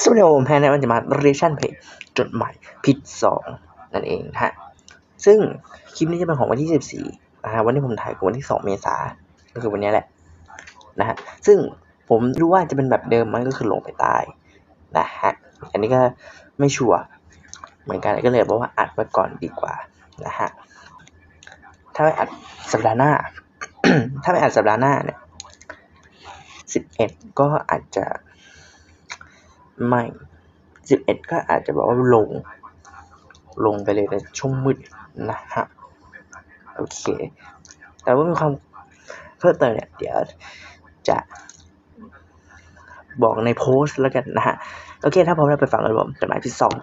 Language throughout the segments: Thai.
สวัสดีผมแพนนะมันจะมา reaction play จดหมายผิดสองนั่นเองฮะ ซึ่งคลิปนี้จะเป็นของวันที่ 14นะฮะวันที่ผมถ่ายคือวันที่ 2 เมษาก็คือวันนี้แหละนะฮะ ซึ่งผมรู้ว่าจะเป็นแบบเดิมมันก็คือลงไปใต้นะฮะ อันนี้ก็ไม่ชัวร์เหมือนกันก็เลยบอกว่าอัดไว้ก่อนดีกว่านะฮะ ถ้าไม่อัดสัปดาห์หน้า ถ้าไม่อัดสัปดาห์หน้าเนี่ย 11 ก็อาจจะ ไม่สิบเอ็ดก็อาจจะบอกว่าลง ลงไปเลยในช่วงมืดนะฮะโอเค แต่ว่ามีความเพิ่มเติมเนี่ย เดี๋ยวจะบอกในโพสต์แล้วกันนะฮะ โอเค ถ้าพร้อมแล้วไปฟังกันผมจดหมายที่สอง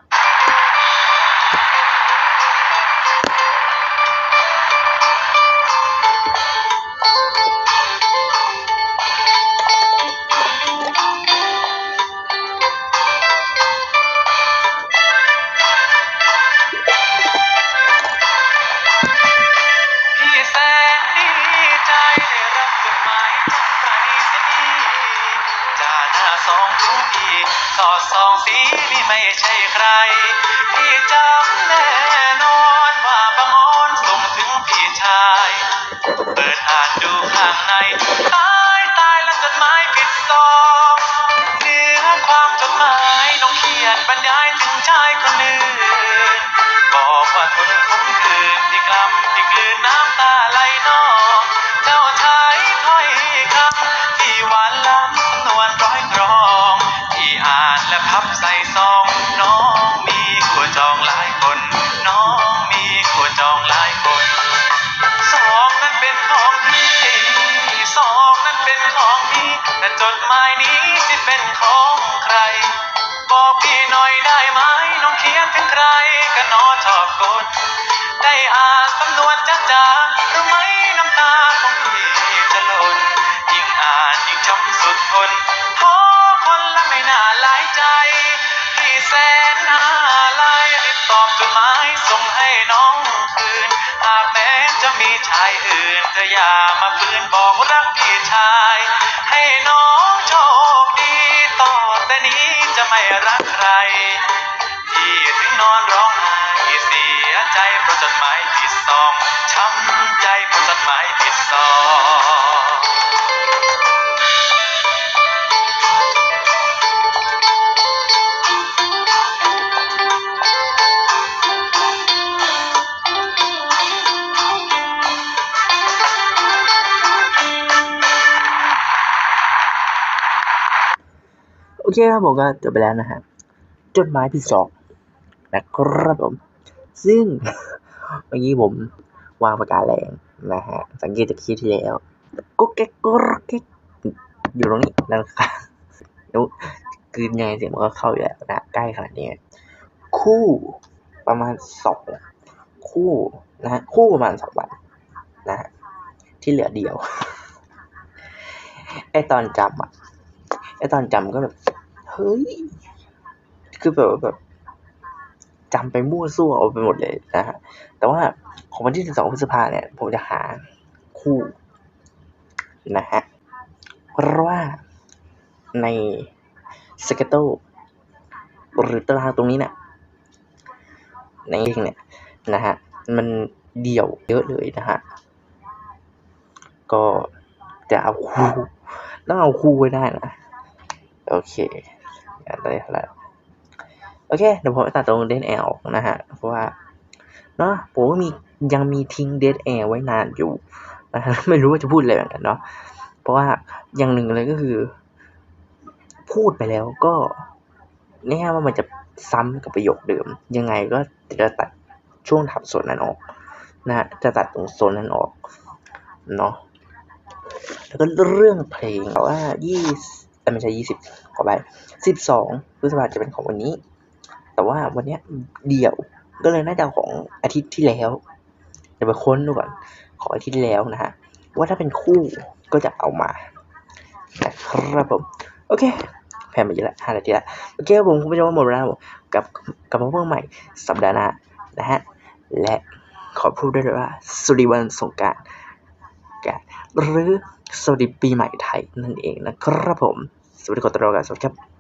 สอดส่องสีนี่ไม่ใช่ใครพี่จำแน่นอนว่าบังออนส่งถึงพี่ชาย เปิดอ่านดูข้างใน ตายตายแล้วจดหมายผิดซอง เนื้อความจดหมายน้องเขียนบรรยายถึงชายคน จดหมายนี้สิเป็นของใคร บอกพี่หน่อยได้ไหมน้องเขียนถึงใครก็นอชอบกดได้อ่านสำนวนจ้าจ้าหรือไม่น้ำตาของพี่จะหล่นยิ่งอ่านยิ่งจำสุดทนท้อคนละไม่น่าหลายใจ พี่แสนอะไรรีบตอบจดหมายส่งให้น้องคืนหากะมีชายอื่นเธออย่ามาปืนบอกรักพี่ชาย ให้น้องโชคดีต่อแต่นี้จะไม่รักใครพี่ถึงนอนร้องไห้เสียใจเพราะจดหมายที่ส่องช้ำ อเคครับผมก็จบไปแล้วนะฮะจดหมายผิดสองนะครับผม ซึ่งเมื่อกี้ผมวางประกาแรงนะฮะ สังเกตจากคลิปที่แล้วก็แก๊กก็แก๊กอยู่ตรงนี้นั่นค่ะแล้วคืนไงเสียงมันก็เข้าอยู่แล้วนะใกล้ขนาดนี้คู่ประมาณสองคู่นะฮะคู่ประมาณสองวันนะฮะที่เหลือเดียวไอตอนจำอะไอตอนจำก็แบบ ฮ้ย คือแบบแบบจำไปมั่วซั่วเอาไปหมดเลยนะฮะ แต่ว่าของวันที่ 12 พฤษภาเนี่ย ผมจะหาคู่นะฮะ เพราะว่าในสเกตโตหรือตารางตรงนี้เนี่ยในลิงเนี่ยนะฮะ มันเดี่ยวเยอะเลยนะฮะ ก็จะเอาคู่ต้องเอาคู่ไว้ได้นะ โอเค ได้แล้วโอเคเดี๋ยวผมตัดตรงเดนแอลนะฮะเพราะว่าเนาะผมมียังมีทิ้งเดนแอลไว้นานอยู่นะฮะไม่รู้ว่าจะพูดอะไรเหมือนกันเนาะเพราะว่าอย่างหนึ่งเลยก็คือ พูดไปแล้วก็แน่ว่ามันจะซ้ำกับประโยคเดิม ยังไงก็จะตัดช่วงทับส่วนนั้นออกนะฮะจะตัดตรงโซนนั้นออกเนาะแล้วก็เรื่องเพลงว่ายี่ ไม่ใช่ยี่สิบขอไปสิบสองพฤษภาจะเป็นของวันนี้ แต่ว่าวันเนี้ยเดี่ยวก็เลยน่าจะของอาทิตย์ที่แล้วเดี๋ยวไปค้นดูก่อนของอาทิตย์ที่แล้วนะฮะว่าถ้าเป็นคู่ก็จะเอามานะครับผม โอเคแพนไปเยอะละห้านาทีละโอเคครับผมคุณผู้ชมว่าหมดเวลาแล้วกับกับมาเพิ่มใหม่สัปดาห์หน้านะฮะและขอพูดด้วยว่าสวัสดีวันสงการกันหรือสวัสดีปีใหม่ไทยนั่นเองนะครับผม สวัสดีขอต้อ